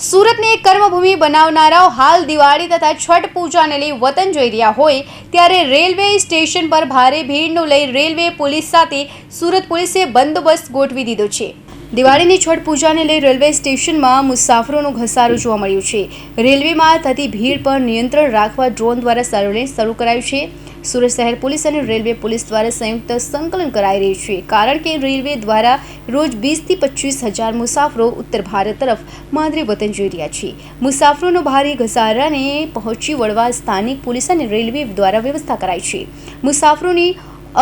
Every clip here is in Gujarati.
સુરતને એક કર્મભૂમિ બનાવનારાઓ હાલ દિવાળી તથા છઠ પૂજાને લઈ વતન જઈ રહ્યા હોય ત્યારે રેલવે સ્ટેશન પર ભારે ભીડનું લઈ રેલવે પોલીસ સાથે સુરત પોલીસે બંદોબસ્ત ગોઠવી દીધો છે. દિવાળીની છઠ પૂજાને લઈ રેલવે સ્ટેશનમાં મુસાફરોનું ઘસારો જોવા મળ્યું છે. રેલવેમાં થતી ભીડ પર નિયંત્રણ રાખવા ડ્રોન દ્વારા સર્વેલન્સ શરૂ કરાયું છે. સુરત શહેર પોલીસ અને રેલવે પોલીસ દ્વારા સંયુક્ત સંકલન કરાઈ રહ્યું છે. કારણ કે રેલવે દ્વારા રોજ વીસથી પચીસ હજાર મુસાફરો ઉત્તર ભારત તરફ માદરે વતન જઈ રહ્યા છે. મુસાફરોનો ભારે ઘસારાને પહોંચી વળવા સ્થાનિક પોલીસ અને રેલવે દ્વારા વ્યવસ્થા કરાઈ છે. મુસાફરોની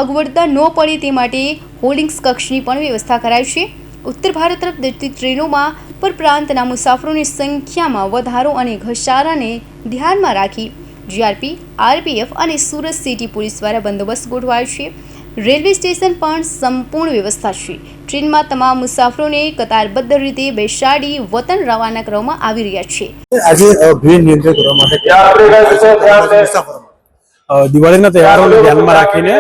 અગવડતા ન પડે તે માટે હોલ્ડિંગ્સ કક્ષની પણ વ્યવસ્થા કરાઈ છે. ઉત્તર ભારત તરફ જતી ટ્રેનોમાં પરપ્રાંતના મુસાફરોની સંખ્યામાં વધારો અને ઘસારાને ધ્યાનમાં રાખી જીઆરપી આરપીએફ અને સુરત સિટી પોલીસ દ્વારા બંદોબસ્ત ગોઠવાયો છે. રેલવે સ્ટેશન પણ સંપૂર્ણ વ્યવસ્થા છે. ટ્રેનમાં તમામ મુસાફરોને કતારબદ્ધ રીતે બેસાડી વતન રવાના કરવામાં આવી રહ્યા છે. આજે ભીડ નિયંત્રિત કરવા માટે દિવાળીના તહેવારોને ધ્યાનમાં રાખીને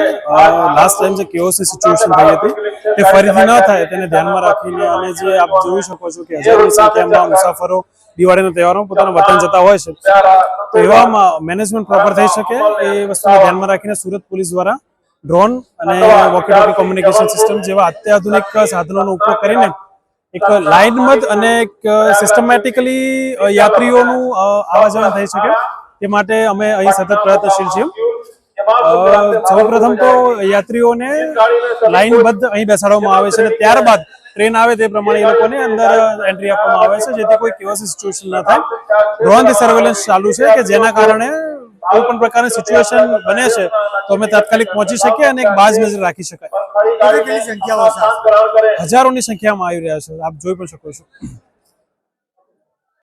લાસ્ટ ટાઈમ જે કેઓસની સિચ્યુએશન થઈ હતી તે ફરીથી ન થાય તેને ધ્યાનમાં રાખીને અને જે આપ જોઈ શકો છો કે હજારોની સંખ્યામાં મુસાફરો દિવાળીના તહેવારોમાં પોતાના વતન જતા હોય છે. તો એવામાં મેનેજમેન્ટ પ્રોપર થઈ શકે એ વસ્તુને ધ્યાનમાં રાખીને સુરત પોલીસ દ્વારા ડ્રોન અને વોકી ટોકી કોમ્યુનિકેશન સિસ્ટમ જેવા અત્યાધુનિક સાધનોનો ઉપયોગ કરીને એક લાઇનબદ્ધ અને એક સિસ્ટમેટિકલી યાત્રીઓનું આવા જવા થઈ શકે. તે માટે અમે અહીં સતત પ્રયત્નશીલ છીએ. સૌપ્રથમ તો યાત્રીઓને લાઇનબદ્ધ અહીં બેસાડવામાં આવે છે અને ત્યારબાદ ટ્રેન આવે તે પ્રમાણે એ લોકોને અંદર એન્ટ્રી આપવામાં આવે છે જેથી કોઈ કેવા સિચ્યુએશન ન થાય. ડ્રોનથી સર્વેલન્સ ચાલુ છે કે જેના કારણે કોઈ પણ પ્રકારની સિચ્યુએશન બને છે તો અમે તાત્કાલિક પહોંચી શકીએ અને એક બાજ નજર રાખી શકાય. હજારોની સંખ્યામાં આવી રહ્યા છે આપ જોઈ પણ શકો છો.